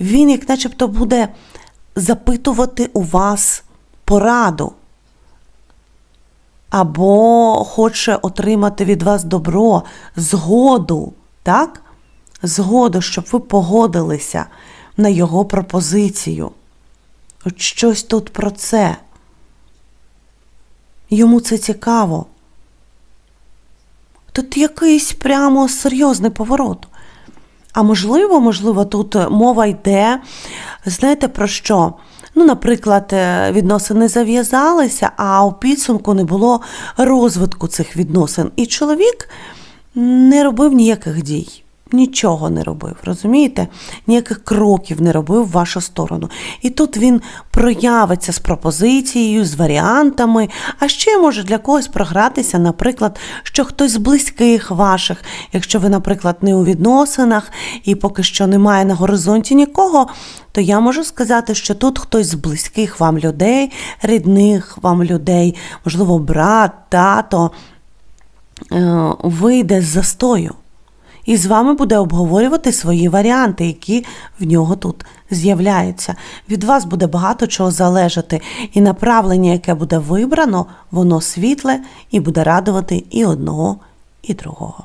він, як начебто, буде запитувати у вас пораду. Або хоче отримати від вас добро, згоду, так? Згоду, щоб ви погодилися на його пропозицію. От щось тут про це. Йому це цікаво. Тут якийсь прямо серйозний поворот. А можливо, можливо, тут мова йде, знаєте про що? Ну, наприклад, е, відносини зав'язалися, а у підсумку не було розвитку цих відносин. І чоловік не робив ніяких дій. Нічого не робив, розумієте? Ніяких кроків не робив в вашу сторону. І тут він проявиться з пропозицією, з варіантами, а ще може для когось програтися, наприклад, що хтось з близьких ваших, якщо ви, наприклад, не у відносинах і поки що немає на горизонті нікого, то я можу сказати, що тут хтось з близьких вам людей, рідних вам людей, можливо, брат, тато, е, вийде з застою і з вами буде обговорювати свої варіанти, які в нього тут з'являються. Від вас буде багато чого залежати, і направлення, яке буде вибрано, воно світле і буде радувати і одного, і другого.